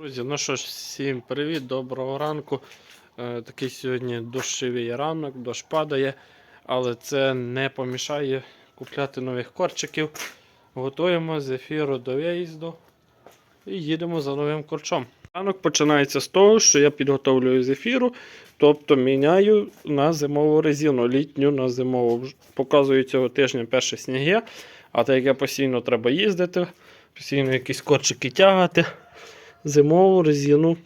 Друзі, ну що ж, всім привіт, доброго ранку. Е, такий сьогодні дощовий ранок, дощ падає, але це не помішає купляти нових корчиків. Готуємо з ефіру до виїзду і їдемо за новим корчом. Ранок починається з того, що я підготовлюю з ефіру, тобто міняю на зимову резину, літню на зимову. Показую цього тижня перші сніги, а так як постійно треба їздити, постійно якісь корчики тягати зимову резину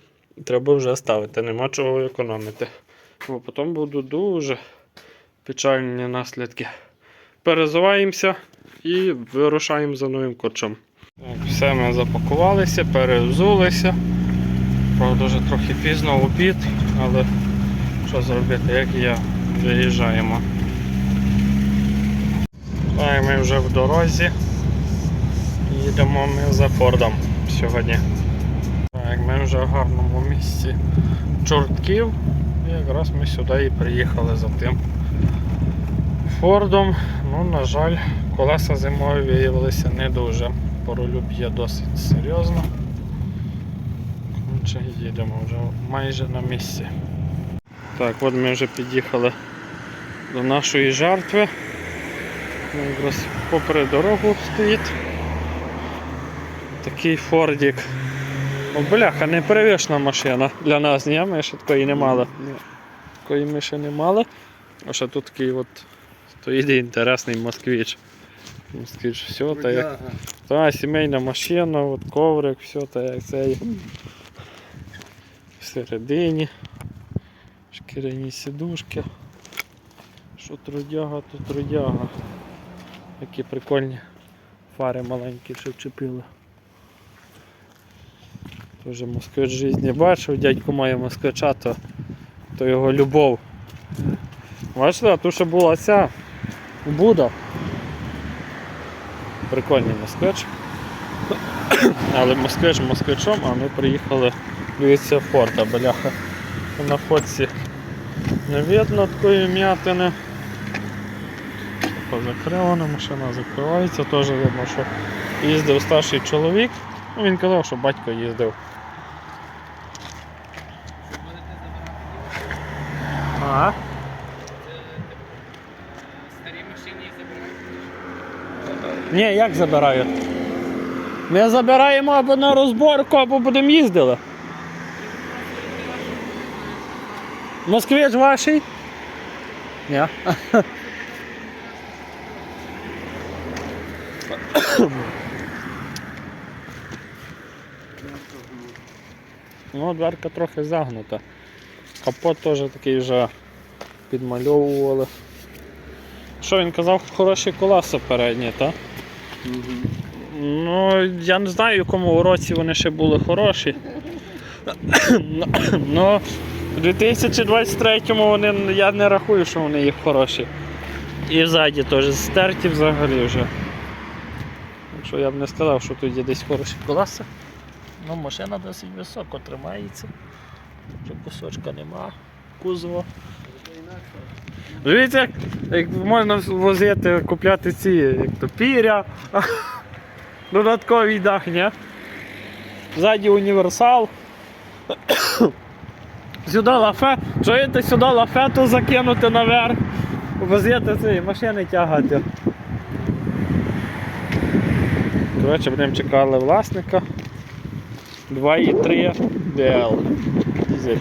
треба вже ставити, нема чого економити. Бо потім будуть дуже печальні наслідки. Перезуваємося і вирушаємо за новим корчом. Все ми запакувалися, перевзулися. Правда, вже трохи пізно в обід, але що зробити, як я виїжджаємо. Ми вже в дорозі. Їдемо ми за Фордом сьогодні. Так, ми вже в гарному місці чортків. І якраз ми сюди і приїхали за тим Фордом. Ну, на жаль, колеса зимові виявилися не дуже. По рулю б'є досить серйозно. Коротше, їдемо вже майже на місці. Так, от ми вже під'їхали до нашої жертви. Ну, Якраз попри дорогу стоїть такий фордік. О, бляха, непривична машина для нас, ні? Ми ще такої не мали. Такої ми ще не мали. А ще тут такий от стоїть інтересний москвич. Москвич, все, та як. Та, сімейна машина, от коврик, все, та як цей. Всередині. Шкіряні сідушки. Що трудяга, то трудяга. Які прикольні фари маленькі, що вчепили. Тоже москвич в житті бачив, дядько має москвича, то, то його любов. Бачите, а тут ще була ця Буда. Прикольний москвич. Але москвич москвичом, а ми приїхали дивитися форта, бляха. На фотці не видно такої м'ятини. Позакривана, машина закривається, теж видно, що їздив старший чоловік. Ну, він казав, що батько їздив. А? Старі машині забирають. Ні, як забирають? Ми забираємо або на розборку, або будемо їздили. Москвич ваший? Ні. Ну, дверка трохи загнута. Капот теж такий вже підмальовували. Що він казав, хороші колеса передні, так? Ну, я не знаю, в якому році вони ще були хороші. Ну, в 2023-му вони, я не рахую, що вони їх хороші. І ззаді теж стерті взагалі вже. Так що я б не сказав, що тут є десь хороші колеса. Ну, машина досить високо тримається. Вже кусочка нема. Кузова. Дивіться, як, як можна возити, купляти ці як то піря. Додатковий дах, ні? Ззаді універсал. Сюди лафе. Чуєте, сюди лафету закинути наверх. Возити ці машини тягати. Коротше, будемо чекали власника. 2,3 DL. Дізель.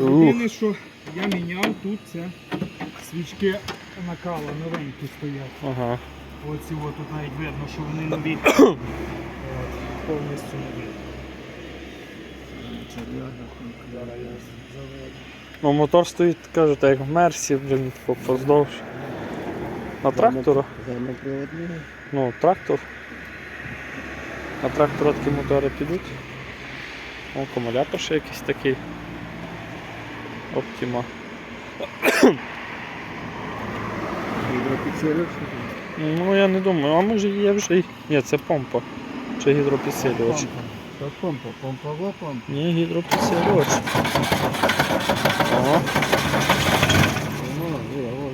Єдине, що я міняв тут це свічки накала новенькі стоять. Ага. Оці от тут навіть видно, що вони нові. От, Повністю нові. Ну, мотор стоїть, кажете, як в Мерсі, блін, поздовж. На трактору? Ну, трактор. На трактора такі мотори підуть. О, акумулятор ще якийсь такий. Оптима. Ну я не думаю, а може є вже. Ні, це помпа. Чи гідропідсилювач. Це помпа, помпова помпа. Ні, гідропідсилювач. О, Ну, о,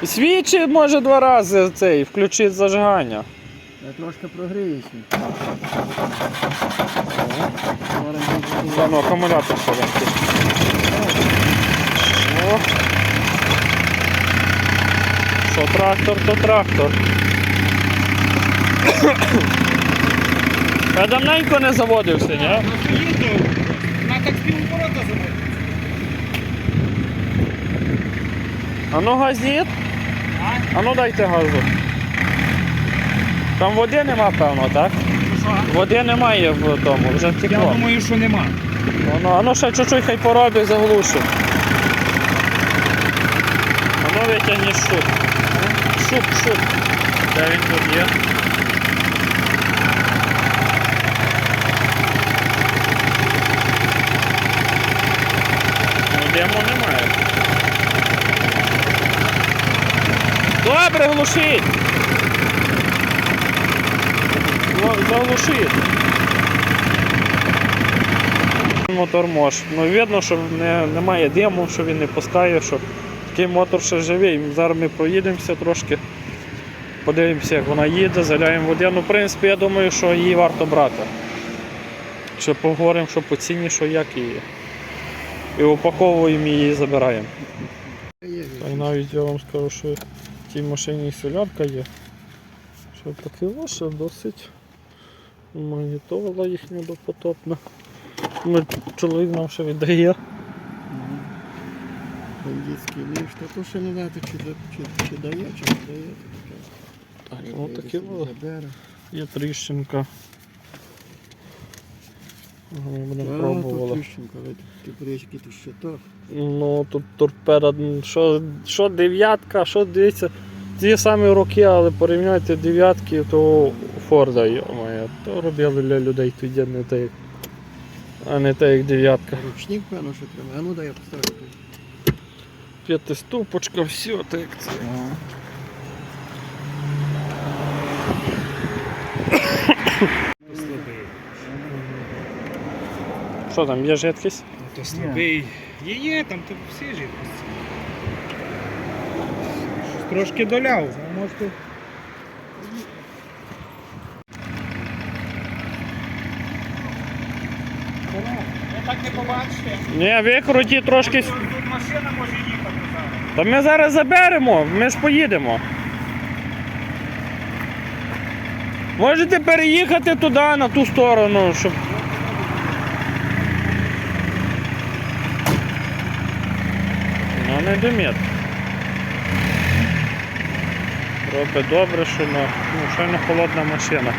що? Свічі може два рази цей, включити зажигання. Я трошки прогріюся. Та ну, акумулятор шаленький. О. Що трактор, то трактор. Я давненько не заводився, ні? На так співоборота заводить. А ну газніт. А ну дайте газу. Там води нема, певно, так? Води немає в тому, вже Я думаю, що нема. Воно, а ну ще чуть-чуть хай поробить, заглушить. А ну витягни шуп. Шуп, шуп. Де він тут є? Ну, немає. Добре, глушить. Гла- Мотор мож. Ну видно, що не, немає диму, що він не пускає, що такий мотор ще живий. Зараз ми проїдемося трошки, подивимося, як вона їде, заляємо води. Ну, в принципі, я думаю, що її варто брати. Ще поговоримо, що по ціні, що як її. І упаковуємо її і забираємо. Та й навіть я вам скажу, що в цій машині солярка є. Що таке ваше досить магнітола їхня допотопна. Ми, чоловік нам ще віддає. Бандитський ліж, та то ще не знаю, чи, чи, чи дає, чи не дає. Так, ну таке було. Є тріщинка. Ми будемо А, пробували. брички, тут ще так. Ну тут торпеда, що, що дев'ятка, що дивіться. Ті самі роки, але порівняйте дев'ятки, то Форда, йомає, то робили для людей тоді не так, як- а не так, як дев'ятка. Ручник, певно, що треба. А ну дай я поставлю. П'ятиступочка, все так як це. Що там, є жидкість? То слабий. Є, є, там то всі жидкості. Трошки доляв, а можете. Так не побачите. Ні, викруті трошки. Тут машина може їхати зараз. Та ми зараз заберемо, ми ж поїдемо. Можете переїхати туди, на ту сторону, щоб. Ну не домет. Робить добре, що на ну, не холодна машина.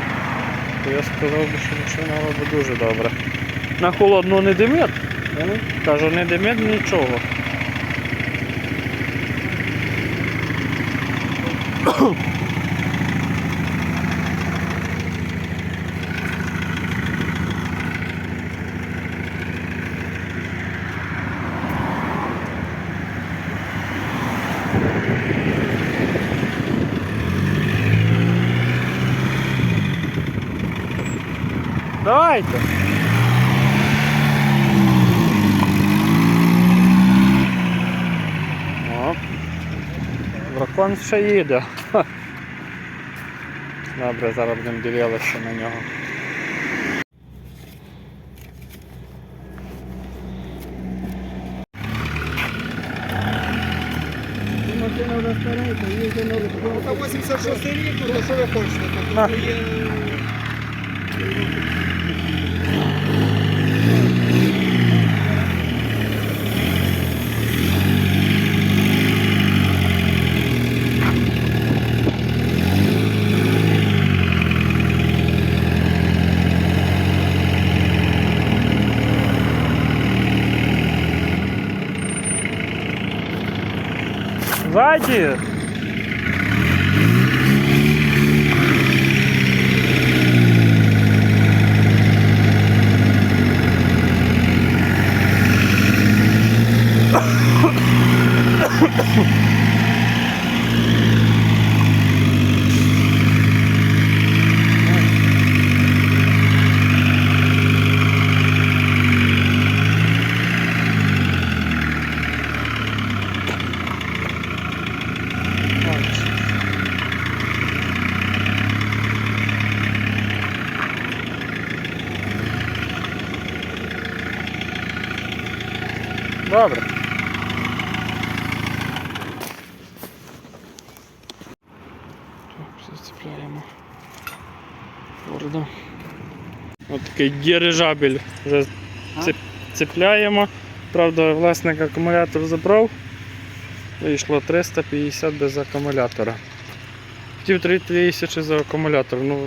Я сказав би, що машина робить дуже добре. На холодну не димить. Кажу, не димить нічого. Давайте. Дракон ще їде. Ха. Добре, зараз будемо дивилися на нього. Машина вже старенька, їздить на 86 рік, то що ви хочете? Тут є... Ззаді! Такий дирижабель вже цепляємо. Правда, власник акумулятор забрав. Вийшло 350 без акумулятора. Хотів 3000 за акумулятор. Ну,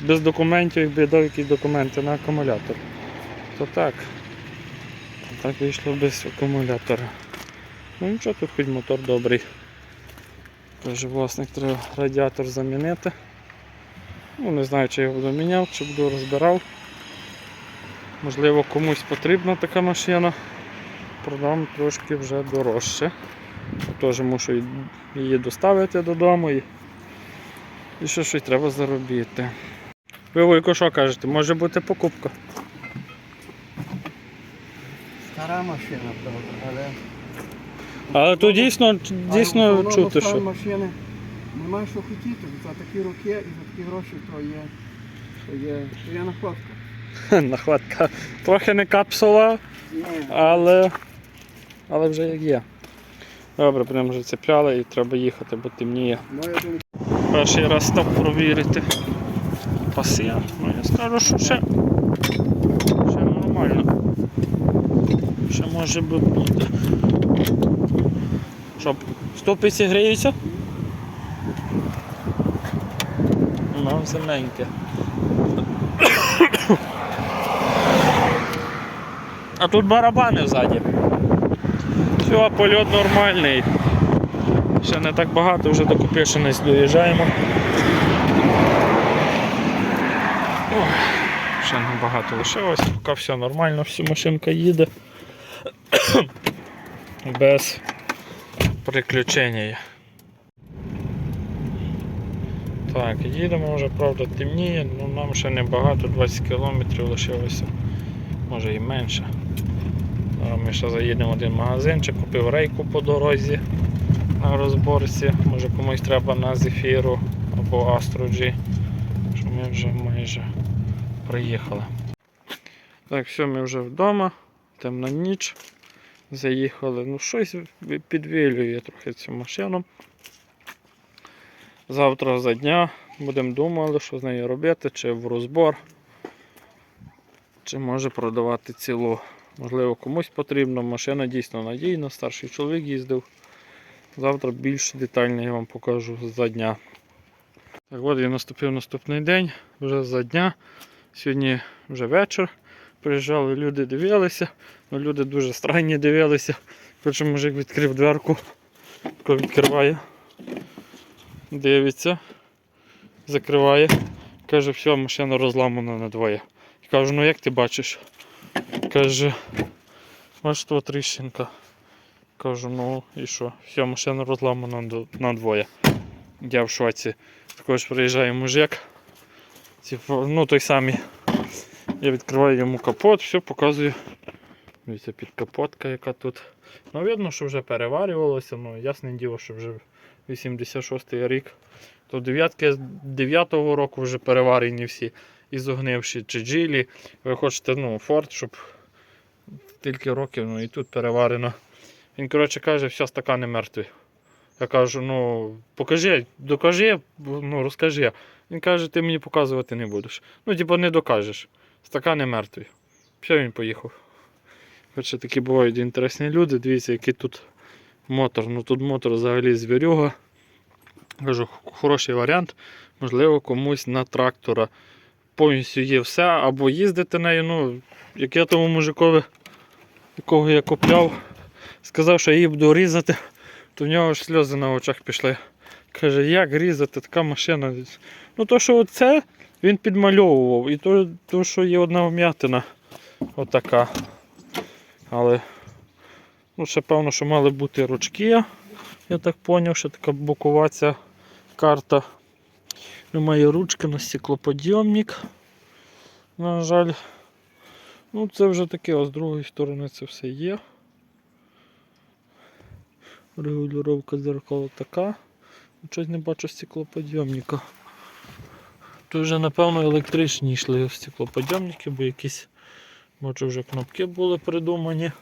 без документів, якби дав якісь документи на акумулятор. То так. Так вийшло без акумулятора. Ну нічого, тут хоч мотор добрий. Каже, власник треба радіатор замінити. Ну, не знаю, чи я його буду міняв, чи буду розбирав. Можливо, комусь потрібна така машина. Продам трошки вже дорожче. Теж мушу її доставити додому і, і ще щось треба заробити. Ви Войко, що кажете? Може бути покупка? Стара машина, правда, але. Але тут дійсно, дійсно в чути, що. машини немає що хотіти. За такі роки і за такі гроші то є. То є, то є находка. Нахватка трохи не капсула, але, але вже як є. Добре, прямо вже цепляли і треба їхати, бо темніє. Перший раз став провірити паси. Ну я скажу, що ще, ще нормально. Ще може бути. Що, стопиці гріються? Ну, земненьке. А тут барабани ззаді. Все, польот нормальний. Ще не так багато, вже до Купішинець доїжджаємо. Ой, ще небагато лишилось, поки все нормально, всі машинка їде. Без приключень. Так, їдемо вже, правда, темніє, ну нам ще небагато, 20 кілометрів лишилося, може і менше. Ми ще заїдемо в один магазинчик, купив рейку по дорозі на розборці. Може комусь треба на зефіру або Astro G, що ми вже майже приїхали. Так, все, ми вже вдома, темна ніч. Заїхали. Ну, щось підвілює трохи цю машину. Завтра за дня будемо думали, що з нею робити, чи в розбор, чи може продавати цілу. Можливо, комусь потрібно. Машина дійсно надійна, старший чоловік їздив. Завтра більш детально я вам покажу за дня. Так от і наступив наступний день, вже за дня. Сьогодні вже вечір. Приїжджали люди, дивилися. Ну, люди дуже странні дивилися. Перший мужик відкрив дверку, тако відкриває, дивиться, закриває. Каже, все, машина розламана на двоє. Я кажу, ну як ти бачиш? Каже, бачиш, то тріщинка. Кажу, ну і що? Все, машина розламана на двоє. Я в шоці. Також приїжджає мужик. Типу, ну той самий. Я відкриваю йому капот, все показую. Дивіться, підкапотка яка тут. Ну, видно, що вже переварювалося, ну ясне діло, що вже 86-й рік. То дев'ятки з 9-го року вже переварені всі. І чи джилі. Ви хочете, ну, Форд, щоб тільки років, ну і тут переварено. Він, коротше, каже, все, стакани мертві. Я кажу, ну покажи, докажи, ну розкажи. Він каже, ти мені показувати не будеш. Ну, типу, не докажеш. Стакани мертві. Все, він поїхав. Коротше, такі бувають інтересні люди. Дивіться, який тут мотор. Ну тут мотор взагалі звірюга. Кажу, хороший варіант. Можливо, комусь на трактора. Повністю є все, або їздити нею. Ну, як я тому мужикові, якого я купляв, сказав, що її буду різати, то в нього ж сльози на очах пішли. Каже, як різати така машина. Ну то, що це він підмальовував, і то, то що є одна вм'ятина. Отака. Але ну, ще певно, що мали бути ручки. Я так зрозумів, що така бокова ця карта. Немає ручки на стеклоподйомник. На жаль. Ну, це вже таке, а з другої сторони це все є. Регулювання дзеркала така. Щось не бачу стеклоподйомника. Тут вже, напевно, електричні йшли стеклоподйомники, бо якісь, бачу, вже кнопки були придумані.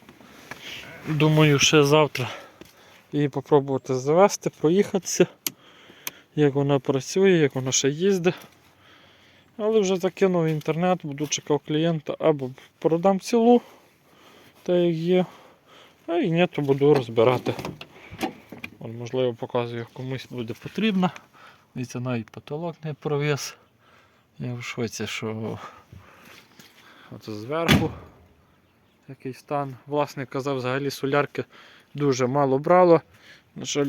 Думаю, ще завтра її попробувати завести, проїхатися, як вона працює, як вона ще їздить. Але вже закинув інтернет, буду чекав клієнта або продам цілу, та як є. А і ні, то буду розбирати. От, можливо, показую, комусь буде потрібно. Дивіться, навіть потолок не провіз. Я в шоці, що от зверху такий стан. Власник казав, взагалі солярки дуже мало брало. На жаль,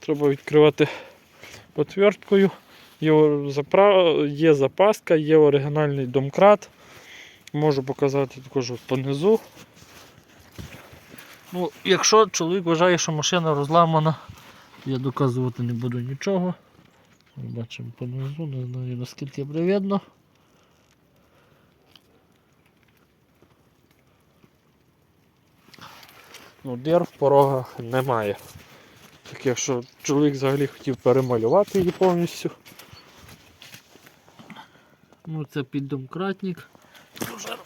треба відкривати отверткою. Є, запаска, є оригінальний домкрат. Можу показати також понизу. Ну, якщо чоловік вважає, що машина розламана, я доказувати не буду нічого. Бачимо понизу, не знаю наскільки буде видно. Ну, дир в порогах немає. Так якщо чоловік взагалі хотів перемалювати її повністю. Ну це піддомкратник. Вже.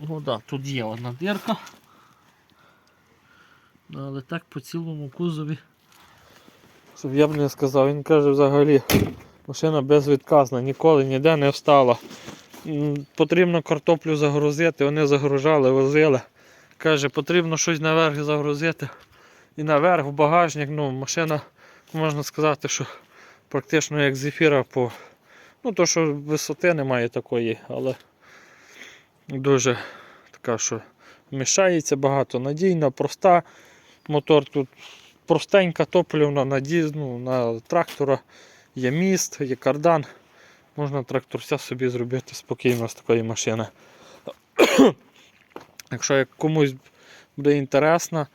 Ну так, да, тут є одна дірка. Ну, але так по цілому кузові. Щоб я б не сказав, він каже взагалі машина безвідказна, ніколи ніде не встала. Потрібно картоплю загрузити, вони загружали, возили. Каже, потрібно щось наверх загрузити. І наверх в багажник, ну, машина, можна сказати, що практично як зефіра по. Ну, то, що висоти немає такої, але дуже така, що вміщається багато, надійна, проста. Мотор тут простенька, топливна, наді... ну, на трактора є міст, є кардан. Можна тракторця собі зробити спокійно з такої машини. Якщо комусь буде інтересно,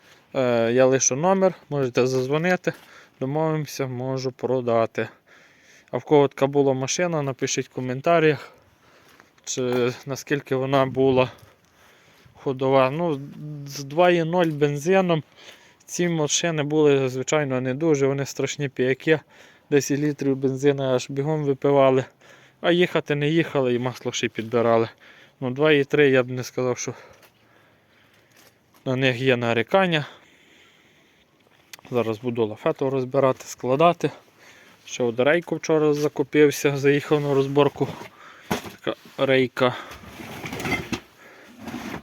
я лишу номер, можете зазвонити, домовимося, можу продати. А в кого така була машина, напишіть в коментарях, чи наскільки вона була ходова. Ну, з 2.0 бензином ці машини були, звичайно, не дуже, вони страшні піяки. 10 літрів бензину аж бігом випивали. А їхати не їхали і масло ще й підбирали. Ну, 2,3 я б не сказав, що на них є нарікання. Зараз буду лафету розбирати, складати. Ще от рейку вчора закупився, заїхав на розборку. Така рейка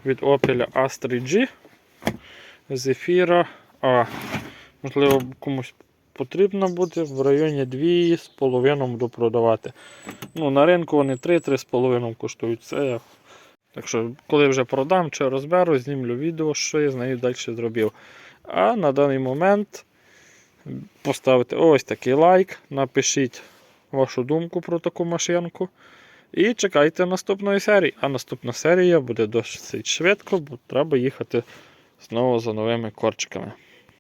від Opel Astra G. Зефіра А. Можливо, комусь потрібно буде в районі 2,5 буду продавати. Ну, на ринку вони 3-3,5 коштують. Це. Так що, коли вже продам чи розберу, знімлю відео, що я з нею далі зробив. А на даний момент поставити ось такий лайк, напишіть вашу думку про таку машинку. І чекайте наступної серії. А наступна серія буде досить швидко, бо треба їхати знову за новими корчиками.